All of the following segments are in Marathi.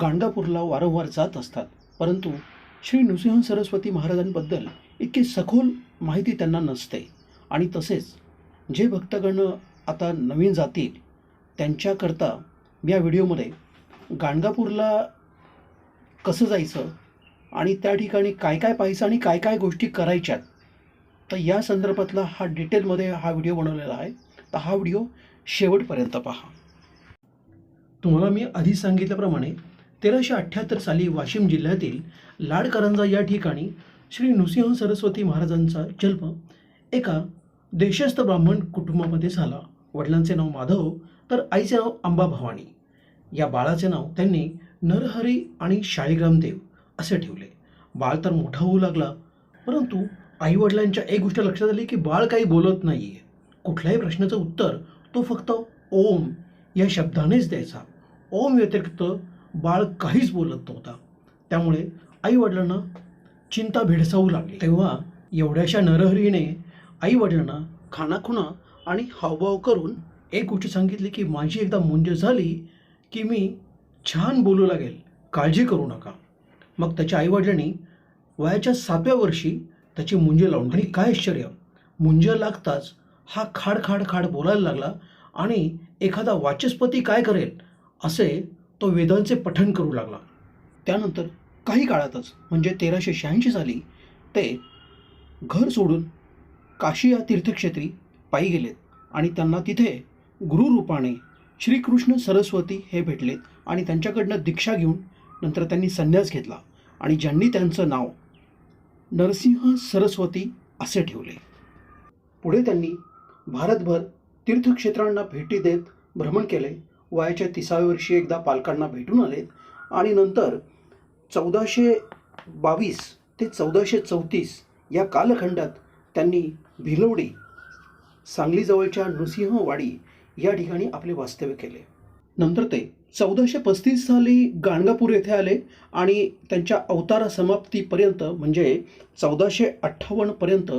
गाणगापूरला वारंवार जात असतात. परंतु श्री नृसिंह सरस्वती महाराजांबद्दल इतकी सखोल माहिती त्यांना नसते. आणि तसेच जे भक्तगण आता नवीन जातील त्यांच्याकरता मी या व्हिडिओमध्ये गाणगापूरला कसं जायचं आणि त्या ठिकाणी काय काय पाहायचं आणि काय काय गोष्टी करायच्यात तर या संदर्भातला हा डिटेलमध्ये हा व्हिडिओ बनवलेला आहे. तर हा व्हिडिओ शेवटपर्यंत पहा. तुम्हाला मी आधी सांगितल्याप्रमाणे तेराशे अठ्ठ्याहत्तर साली वाशिम जिल्ह्यातील लाडकरंजा या ठिकाणी श्री नृसिंह सरस्वती महाराजांचा जन्म एका देशस्थ ब्राह्मण कुटुंबामध्ये झाला. वडिलांचे नाव माधव तर आईचे नाव अंबा भवानी. या बाळाचे नाव त्यांनी नरहरी आणि शाळीग्रामदेव असे ठेवले. बाळ तर मोठा होऊ लागला परंतु आईवडिलांच्या एक गोष्ट लक्षात आली की बाळ काही बोलत नाही आहे कुठल्याही प्रश्नाचं उत्तर तो फक्त ओम या शब्दानेच द्यायचा. ओम व्यतिरिक्त बाळ काहीच बोलत नव्हता. त्यामुळे आईवडिलांना चिंता भेडसावू लागली. तेव्हा एवढ्याशा नरहरीने आईवडिलांना खाणाखुणा आणि हावभाव करून एक गोष्ट सांगितली की माझी एकदा मुंज झाली की मी छान बोलू लागेल. काळजी करू नका. मग त्याच्या आईवडिलांनी वयाच्या सातव्या वर्षी त्याची मुंज लावून आणि काय आश्चर्य! मुंज लागताच हा खाड खाड खाड बोलायला लागला आणि एखादा वाचस्पती काय करेल असे तो वेदांचे पठण करू लागला. त्यानंतर काही काळातच म्हणजे तेराशे शहाऐंशी साली ते घर सोडून काशी या तीर्थक्षेत्री पायी गेलेत आणि त्यांना तिथे गुरुरूपाने श्रीकृष्ण सरस्वती हे भेटलेत आणि त्यांच्याकडनं दीक्षा घेऊन नंतर त्यांनी संन्यास घेतला आणि ज्यांनी त्यांचं नाव नरसिंह सरस्वती असे ठेवले. पुढे त्यांनी भारतभर तीर्थक्षेत्रांना भेटी देत भ्रमण केले वयाच्या तिसाव्या वर्षी एकदा पालकांना भेटून आलेत आणि नंतर चौदाशे बावीस ते चौदाशे चौतीस या कालखंडात त्यांनी भिलवडी सांगलीजवळच्या नृसिंहवाडी या ठिकाणी आपले वास्तव्य केले. नंतर ते चौदाशे पस्तीस साली गाणगापूर येथे आले आणि त्यांच्या अवतार समाप्तीपर्यंत म्हणजे चौदाशे अठ्ठावन्नपर्यंत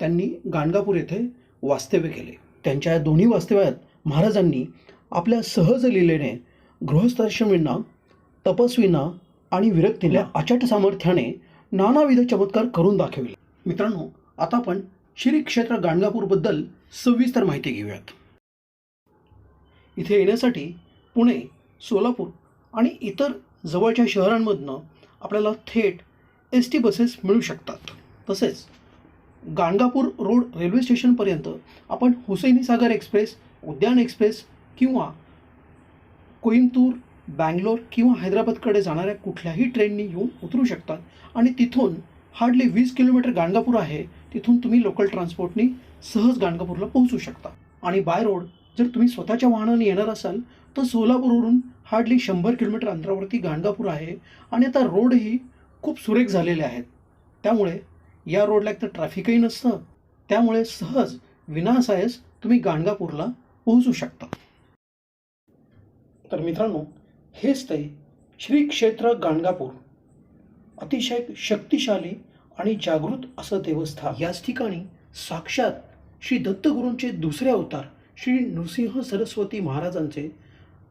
त्यांनी गाणगापूर येथे वास्तव्य केले. त्यांच्या दोन्ही वास्तव्यात महाराजांनी आपल्या सहज लिलेने गृहस्थाश्रमींना तपस्वींना आणि विरक्तीला अचाट सामर्थ्याने नानाविध चमत्कार करून दाखविले. मित्रांनो आता आपण श्री क्षेत्र गाणगापूरबद्दल सविस्तर माहिती घेऊयात. इथे येण्यासाठी पुणे सोलापूर आणि इतर जवळच्या शहरांमधनं आपल्याला थेट एस टी बसेस मिळू शकतात. तसेच गाणगापूर रोड रेल्वे स्टेशनपर्यंत आपण हुसैनी सागर एक्सप्रेस उद्यान एक्सप्रेस किंवा कोईमतूर बँगलोर किंवा हैदराबादकडे जाणाऱ्या कुठल्याही ट्रेननी येऊन उतरू शकतात. आणि तिथून हार्डली वीस किलोमीटर गाणगापूर आहे तिथून तुम्ही लोकल ट्रान्सपोर्टनी सहज गाणगापूरला पोहोचू शकता. आणि बाय रोड जर तुम्ही स्वतःच्या वाहनाने येणार असाल तर सोलापूरवरून हार्डली शंभर किलोमीटर अंतरावरती गाणगापूर आहे. आणि आता रोडही खूप सुरेख झालेले आहेत. त्यामुळे या रोडला एक तर ट्रॅफिकही नसतं त्यामुळे सहज विनासायस तुम्ही गाणगापूरला पोहोचू शकता. तर मित्रांनो हेच ते श्री क्षेत्र गाणगापूर. अतिशय शक्तिशाली आणि जागृत असं देवस्थान. याच ठिकाणी साक्षात श्री दत्तगुरूंचे दुसरे अवतार श्री नृसिंह सरस्वती महाराजांचे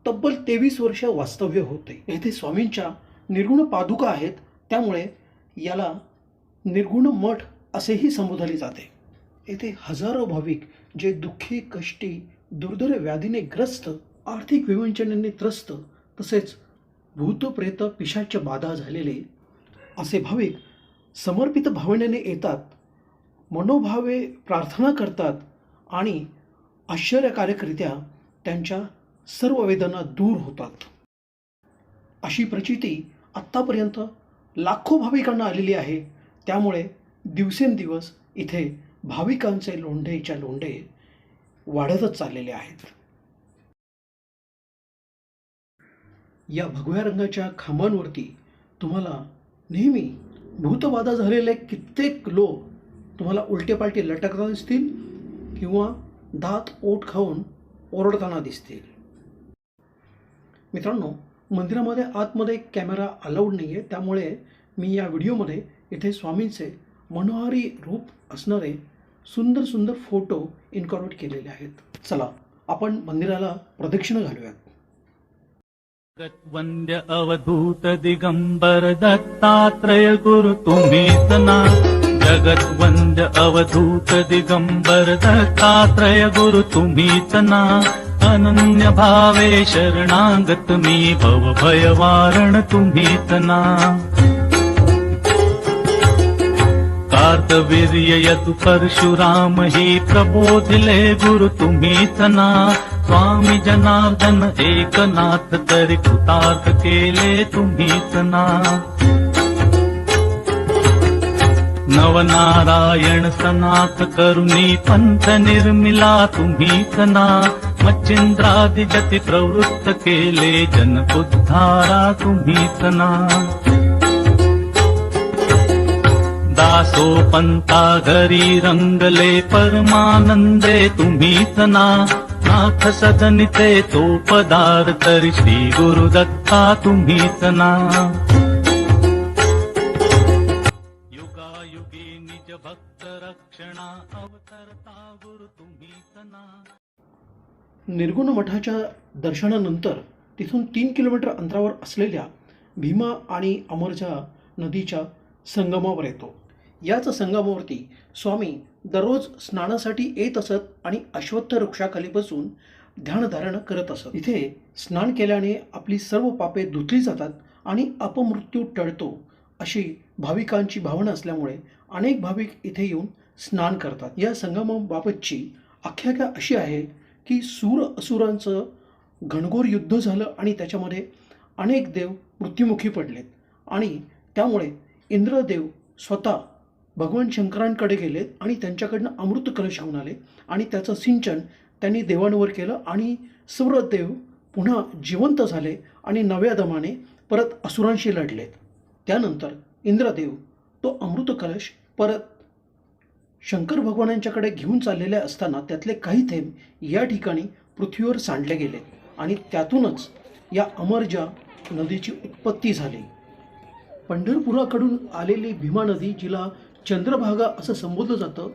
तब्बल तेवीस वर्ष वास्तव्य होते. येथे स्वामींच्या निर्गुण पादुका आहेत त्यामुळे याला निर्गुण मठ असेही संबोधले जाते. येथे हजारो भाविक जे दुःखी कष्टी दुर्धर व्याधीने ग्रस्त आर्थिक विवंचनेने त्रस्त तसेच भूतप्रेत पिशाच्य बाधा झालेले असे भाविक समर्पित भावनेने येतात मनोभावे प्रार्थना करतात आणि आश्चर्यकारकरित्या त्यांच्या सर्व वेदना दूर होतात. अशी प्रचिती आत्तापर्यंत लाखो भाविकांना आलेली आहे. त्यामुळे दिवसेंदिवस इथे भाविकांचे लोंढेच्या लोंढे वाढतच चाललेले आहेत. या भगव्या रंगाच्या खांबांवरती तुम्हाला नेहमी भूतबाधा झालेले कित्येक लोक तुम्हाला उलटे पालटे लटकताना दिसतील किंवा दात ओट खाऊन ओरडताना दिसतील. मित्रांनो मंदिरामध्ये आतमध्ये कॅमेरा अलाउड नाही आहे त्यामुळे मी या व्हिडिओमध्ये इथे स्वामींचे मनोहारी रूप असणारे सुंदर सुंदर फोटो इन्कॉर्पोरेट केलेले आहेत. चला आपण मंदिराला प्रदक्षिणा घालूयात. वन्द्य अवधूत दिगम्बर दत्तात्रय गुरु तुम्हीच ना जगद्वन्द्य अवधूत दिगम्बर दत्तात्रय गुरु तुम्हीच ना अनन्य भावे शरणागत मी भव भयवारण तुम्हीच ना कार्तवीर्य यतु परशुराम हि प्रबोधिले गुरु तुम्हीच ना स्वामी जनार्दन एकनाथ तरी कृतार्थ केले तुम्हीच ना नवनारायण सनाथ करुणी पंथ निर्मिला तुम्हीच ना मच्छिंद्रादि जती प्रवृत्त केले जन उद्धारा तुम्हीच ना दासो पंता घरी रंगले परमानंदे तुम्हीच ना नाथ सदनिते तो पदार्थ श्री गुरुदत्ता तुम्हीच ना युगायुगी निज भक्त रक्षणा अवतरता गुरु तुम्हीच ना निर्गुण मठाच्या दर्शनानंतर तिथून तीन किलोमीटर अंतरावर असलेल्या भीमा आणि अमरजा नदीच्या संगमावर येतो. याच संगमावरती स्वामी दररोज स्नानासाठी येत असत आणि अश्वत्थ वृक्षाखाली बसून ध्यानधारण करत असत. इथे स्नान केल्याने आपली सर्व पापे धुतली जातात आणि अपमृत्यू टळतो अशी भाविकांची भावना असल्यामुळे अनेक भाविक इथे येऊन स्नान करतात. या संगमाबाबतची आख्यायिका अशी आहे की सूर असुरांचं घनघोर युद्ध झालं आणि त्याच्यामध्ये अनेक देव मृत्युमुखी पडलेत आणि त्यामुळे इंद्रदेव स्वतः भगवान शंकरांकडे गेलेत आणि त्यांच्याकडनं अमृत कलश घेऊन आले. आणि त्याचं सिंचन त्यांनी देवांवर केलं आणि सर्व पुन्हा जिवंत झाले आणि नव्या दमाने परत असुरांशी लढलेत. त्यानंतर इंद्रदेव तो अमृत कलश परत शंकर भगवानांच्याकडे घेऊन चाललेले असताना त्यातले काही थेंब या ठिकाणी पृथ्वीवर सांडले गेले आणि त्यातूनच या अमरजा नदीची उत्पत्ती झाली. पंढरपुराकडून आलेली भीमा नदी जिला चंद्रभागा असं संबोधलं जातं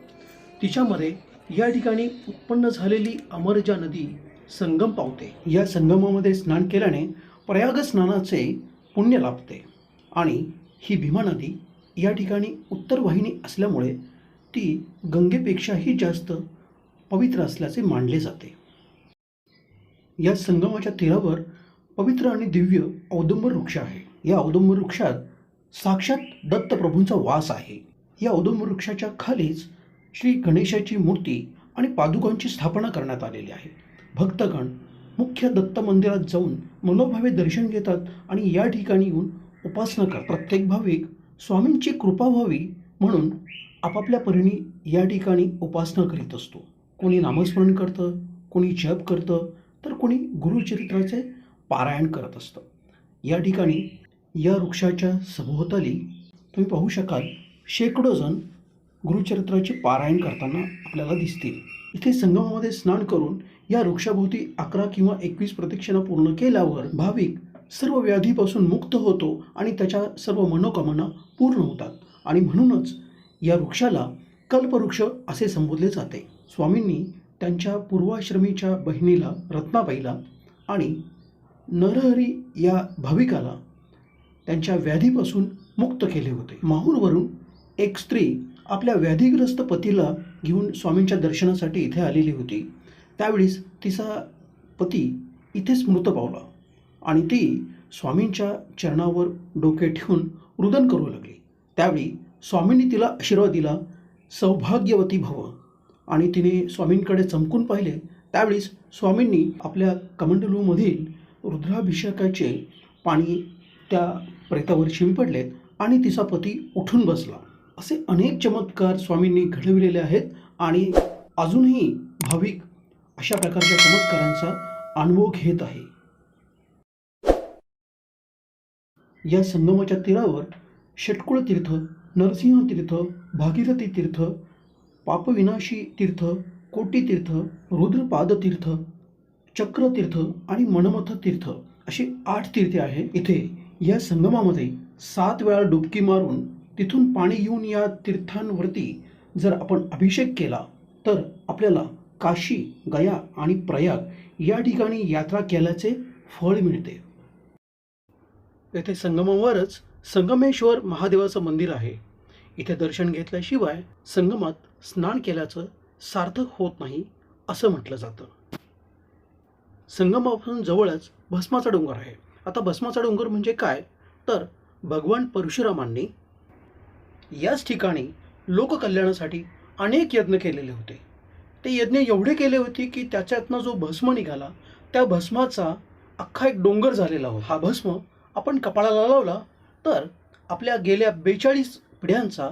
तिच्यामध्ये या ठिकाणी उत्पन्न झालेली अमरजा नदी संगम पावते. या संगमामध्ये स्नान केल्याने प्रयाग स्नानाचे पुण्य लाभते आणि ही भीमा नदी या ठिकाणी उत्तर वाहिनी असल्यामुळे ती गंगेपेक्षाही जास्त पवित्र असल्याचे मानले जाते. या संगमाच्या तीरावर पवित्र आणि दिव्य औदुंबर वृक्ष आहे. या औदुंबर वृक्षात साक्षात दत्तप्रभूंचा वास आहे. या औदुंबर वृक्षाच्या खालीच श्री गणेशाची मूर्ती आणि पादुकांची स्थापना करण्यात आलेली आहे. भक्तगण मुख्य दत्त मंदिरात जाऊन मनोभावे दर्शन घेतात आणि या ठिकाणी येऊन उपासना करतात. प्रत्येक भाविक स्वामींची कृपा व्हावी म्हणून आपापल्या परीने या ठिकाणी उपासना करीत असतो. कोणी नामस्मरण करतं कोणी जप करतं तर कोणी गुरुचरित्राचे पारायण करत असतं. या ठिकाणी या वृक्षाच्या सभोवताली तुम्ही पाहू शकाल शेकडो जण गुरुचरित्राचे पारायण करताना आपल्याला दिसतील. इथे संगमामध्ये स्नान करून या वृक्षाभोवती अकरा किंवा एकवीस प्रदक्षिणा पूर्ण केल्यावर भाविक सर्व व्याधीपासून मुक्त होतो आणि त्याच्या सर्व मनोकामना पूर्ण होतात. आणि म्हणूनच या वृक्षाला कल्पवृक्ष असे संबोधले जाते. स्वामींनी त्यांच्या पूर्वाश्रमीच्या बहिणीला रत्नाबाईला आणि नरहरी या भाविकाला त्यांच्या व्याधीपासून मुक्त केले होते. माहूरवरून एक स्त्री आपल्या व्याधीग्रस्त पतीला घेऊन स्वामींच्या दर्शनासाठी इथे आलेली होती. त्यावेळेस तिचा पती इथेच मृत पावला आणि ती स्वामींच्या चरणावर डोके ठेवून रुदन करू लागली. त्यावेळी स्वामींनी तिला आशीर्वाद दिला सौभाग्यवती भव. आणि तिने स्वामींकडे चमकून पाहिले. त्यावेळेस स्वामींनी आपल्या कमंडलूमधील रुद्राभिषेकाचे पाणी त्या प्रेतावर शिंपडलेत आणि तिचा पती उठून बसला. असे अनेक चमत्कार स्वामींनी घडविलेले आहेत आणि अजूनही भाविक अशा प्रकारच्या चमत्कारांचा अनुभव घेत आहे. या संगमाच्या तीरावर षटकुळ तीर्थ नरसिंह तीर्थ भागीरथी तीर्थ पापविनाशी तीर्थ कोटी तीर्थ रुद्रपाद तीर्थ चक्रतीर्थ आणि मनमथ तीर्थ अशी आठ तीर्थे आहेत इथे. या संगमामध्ये सात वेळा डुबकी मारून तिथून पाणी येऊन या तीर्थांवरती जर आपण अभिषेक केला तर आपल्याला काशी गया आणि प्रयाग या ठिकाणी यात्रा केल्याचे फळ मिळते. येथे संगमावरच संगमेश्वर महादेवाचं मंदिर आहे. इथे दर्शन घेतल्याशिवाय संगमात स्नान केल्याचं सार्थक होत नाही असं म्हटलं जातं. संगमापासून जवळच भस्माचा डोंगर आहे. आता भस्माचा डोंगर म्हणजे काय? तर भगवान परशुरामांनी याच ठिकाणी लोककल्याणासाठी अनेक यज्ञ केलेले होते. ते यज्ञ एवढे केले होते की त्याच्यातनं जो भस्म निघाला त्या भस्माचा अख्खा एक डोंगर झालेला होता. हा भस्म आपण कपाळाला लावला तर आपल्या गेल्या बेचाळीस पिढ्यांचा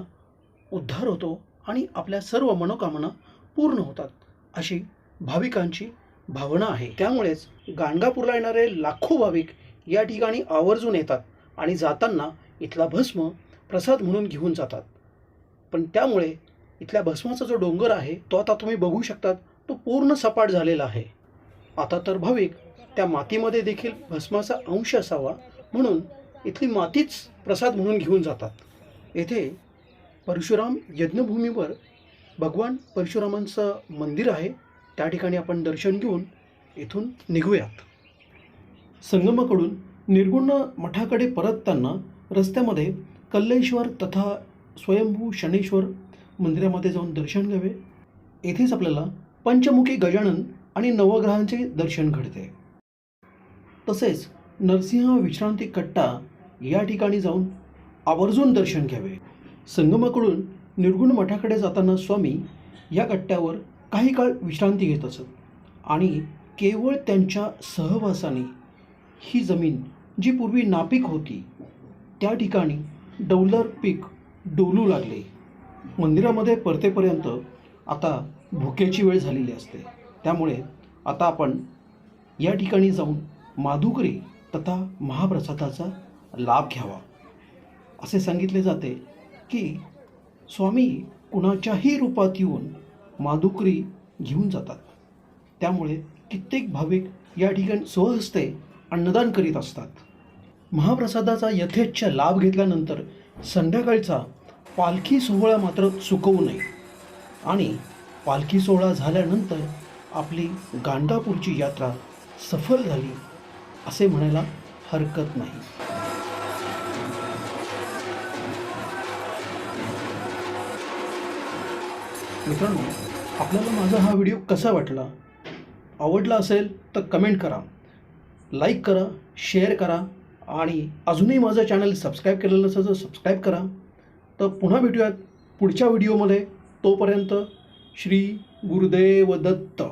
उद्धार होतो आणि आपल्या सर्व मनोकामना पूर्ण होतात अशी भाविकांची भावना आहे. त्यामुळेच गाणगापूरला येणारे लाखो भाविक या ठिकाणी आवर्जून येतात आणि जाताना इथला भस्म प्रसाद म्हणून घेऊन जातात. पण त्यामुळे इथल्या भस्माचा जो डोंगर आहे तो आता तुम्ही बघू शकतात तो पूर्ण सपाट झालेला आहे. आता तर भाविक त्या मातीमध्ये देखील भस्माचा अंश असावा म्हणून इथली मातीच प्रसाद म्हणून घेऊन जातात. येथे परशुराम यज्ञभूमीवर भगवान परशुरामांचं मंदिर आहे त्या ठिकाणी आपण दर्शन घेऊन इथून निघूयात. संगमाकडून निर्गुण मठाकडे परतताना रस्त्यामध्ये कल्लेश्वर तथा स्वयंभू शनेश्वर मंदिरामध्ये जाऊन दर्शन घ्यावे. येथेच आपल्याला पंचमुखी गजानन आणि नवग्रहांचे दर्शन घडते. तसेच नरसिंह विश्रांती कट्टा या ठिकाणी जाऊन आवर्जून दर्शन घ्यावे. संगमाकडून निर्गुण मठाकडे जाताना स्वामी या कट्ट्यावर काही काळ विश्रांती घेत असत आणि केवळ त्यांच्या सहवासाने ही जमीन जी पूर्वी नापीक होती त्या ठिकाणी डौलर पीक डोलू लागले. मंदिरामध्ये परतेपर्यंत आता भुकेची वेळ झालेली असते. त्यामुळे आता आपण या ठिकाणी जाऊन माधुकरी तथा महाप्रसादाचा लाभ घ्यावा. असे सांगितले जाते की स्वामी कुणाच्याही रूपात येऊन माधुकरी घेऊन जातात. त्यामुळे कित्येक भाविक या ठिकाणी स्वहस्ते अन्नदान करीत असतात. महाप्रसादाचा यथेच्छ लाभ घेतल्यानंतर संध्याकाळचा पालखी सोहळा मात्र चुकवू नये. आणि पालखी सोहळा झाल्यानंतर आपली गांडापूरची यात्रा सफल झाली असे म्हणायला हरकत नाही. मित्रांनो आपल्याला माझा हा व्हिडिओ कसा वाटला? आवडला असेल तर कमेंट करा लाईक करा शेअर करा आणि अजूनही माझं चॅनल सबस्क्राईब केलेलं नसेल तर सबस्क्राईब करा. तर पुन्हा भेटूयात पुढच्या व्हिडिओमध्ये तोपर्यंत श्री गुरुदेव दत्त.